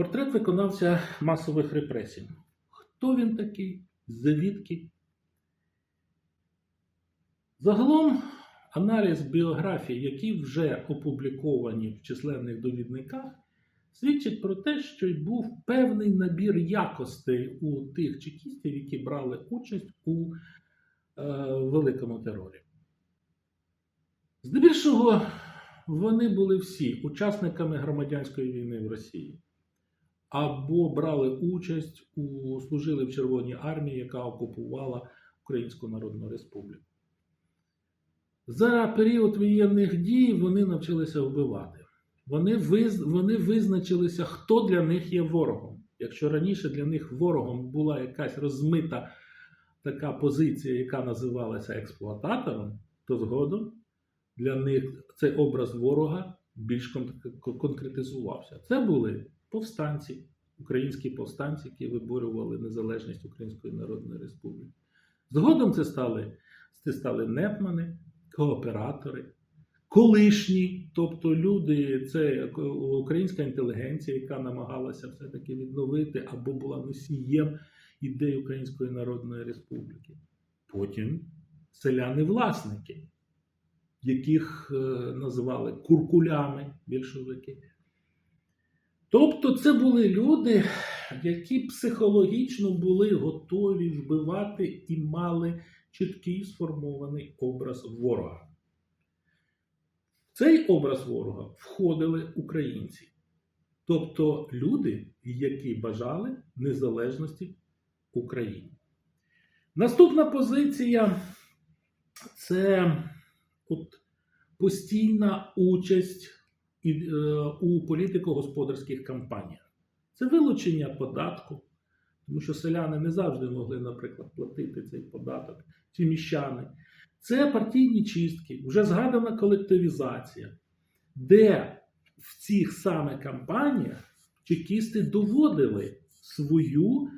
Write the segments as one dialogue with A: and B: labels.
A: Портрет виконавця масових репресій. Хто він такий? Звідки? Загалом аналіз біографій, які вже опубліковані в численних довідниках, свідчить про те, що й був певний набір якостей у тих чекістів, які брали участь у е, великому терорі. Здебільшого вони були всі учасниками громадянської війни в Росії або брали участь у служили в Червоній армії, яка окупувала Українську Народну Республіку. За період воєнних дій вони навчилися вбивати. Вони, виз... вони визначилися, хто для них є ворогом. Якщо раніше для них ворогом була якась розмита така позиція, яка називалася експлуататором, то згодом для них цей образ ворога більш конкретизувався. Це були повстанці, українські повстанці, які виборювали незалежність Української Народної Республіки. Згодом це стали, це стали непмани, кооператори, колишні, тобто люди, це українська інтелігенція, яка намагалася все-таки відновити або була носієм ідей Української Народної Республіки. Потім селяни-власники, яких е, називали куркулями більшовики. Тобто це були люди, які психологічно були готові вбивати і мали чіткий сформований образ ворога. В цей образ ворога входили українці, тобто люди, які бажали незалежності України. Наступна позиція це от постійна участь е, у політико-господарських кампаніях. Це вилучення податку, тому що селяни не завжди могли, наприклад, платити цей податок, чи міщани. Це партійні чистки, вже згадана колективізація, де в цих саме кампаніях чекісти доводили свою е,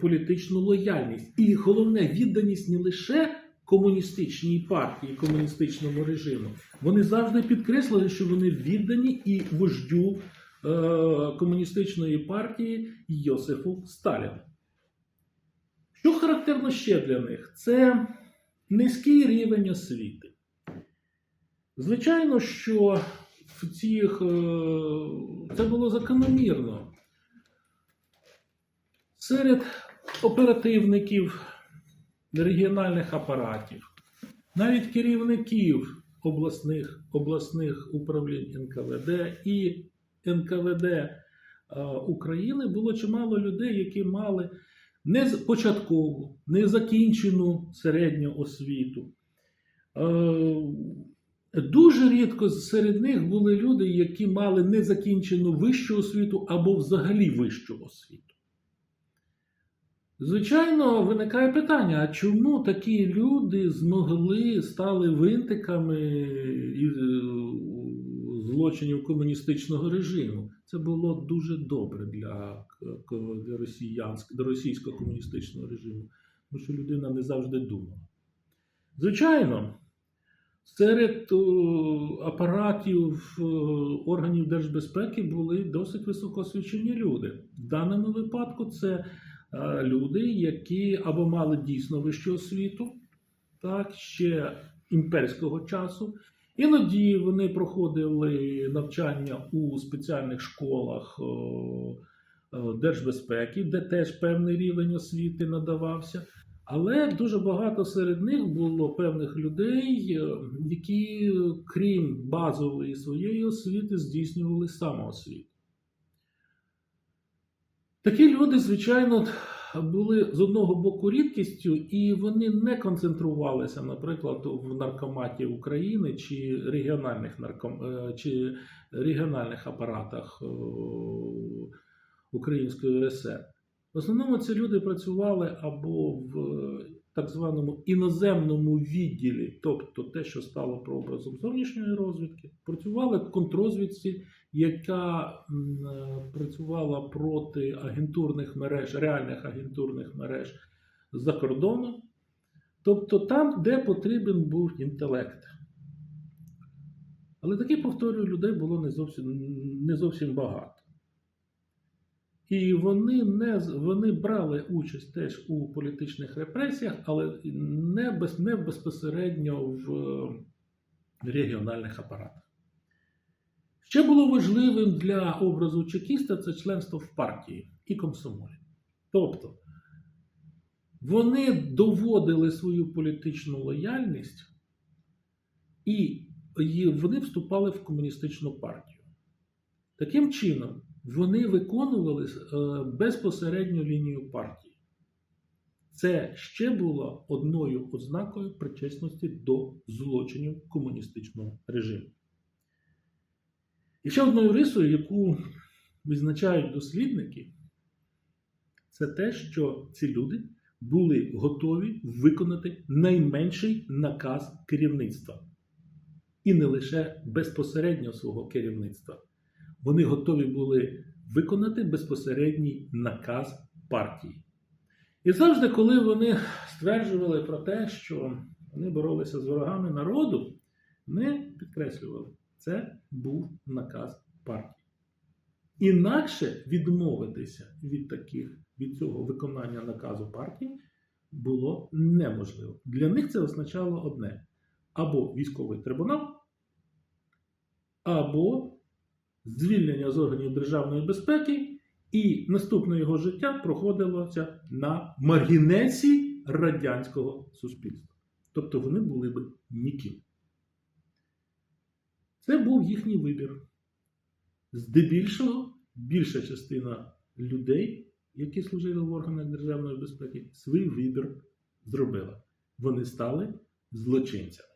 A: політичну лояльність. І головне, відданість не лише комуністичній партії, комуністичному режиму. Вони завжди підкреслили, що вони віддані і вождю е, комуністичної партії Йосифу Сталіну. Що характерно ще для них? Це низький рівень освіти. Звичайно, що в цих, е, це було закономірно. Серед оперативників регіональних апаратів, навіть керівників обласних, обласних управлінь НКВД і НКВД е, України було чимало людей, які мали не початкову, незакінчену середню освіту. Е, Дуже рідко серед них були люди, які мали незакінчену вищу освіту або взагалі вищу освіту. Звичайно, виникає питання: а чому такі люди змогли стали винтиками е, злочинів комуністичного режиму? Це було дуже добре для, для, росіянськ- для російського комуністичного режиму, тому що людина не завжди думала. Звичайно, серед е, апаратів е, органів держбезпеки були досить високоосвічені люди. В даному випадку це люди, які або мали дійсно вищу освіту, так, ще імперського часу. Іноді вони проходили навчання у спеціальних школах е, е, держбезпеки, де теж певний рівень освіти надавався. Але дуже багато серед них було певних людей, е, які, е, крім базової своєї освіти, здійснювали самоосвіту. Такі люди, звичайно, були з одного боку рідкістю, і вони не концентрувалися, наприклад, в наркоматі України чи регіональних нарком... е, чи регіональних апаратах е, Української РСР. В основному ці люди працювали або в так званому іноземному відділі, тобто те, що стало прообразом зовнішньої розвідки, працювали контрозвідці, яка е, працювала проти агентурних мереж, реальних агентурних мереж за кордоном, тобто там, де потрібен був інтелект. Але таких, повторюю, людей було не зовсім, не зовсім багато. І вони не вони брали участь теж у політичних репресіях, але не, без, не безпосередньо в е, регіональних апаратах. Ще було важливим для образу чекіста це членство в партії і комсомолі. Тобто вони доводили свою політичну лояльність і і вони вступали в комуністичну партію. Таким чином, вони виконували е, безпосередню лінію партії. Це ще було одною ознакою причесності до злочинів комуністичного режиму. І ще одною рисою, яку відзначають дослідники, це те, що ці люди були готові виконати найменший наказ керівництва. І не лише безпосередньо свого керівництва. Вони готові були виконати безпосередній наказ партії. І завжди, коли вони стверджували про те, що вони боролися з ворогами народу, не підкреслювали, це був наказ партії. Інакше відмовитися від таких, від цього виконання наказу партії було неможливо. Для них це означало одне: або військовий трибунал, або звільнення з органів державної безпеки, і наступне його життя проходилося на маргінесі радянського суспільства. Тобто вони були би ніким. Це був їхній вибір. Здебільшого, більша частина людей, які служили в органах державної безпеки, свій вибір зробила. Вони стали злочинцями.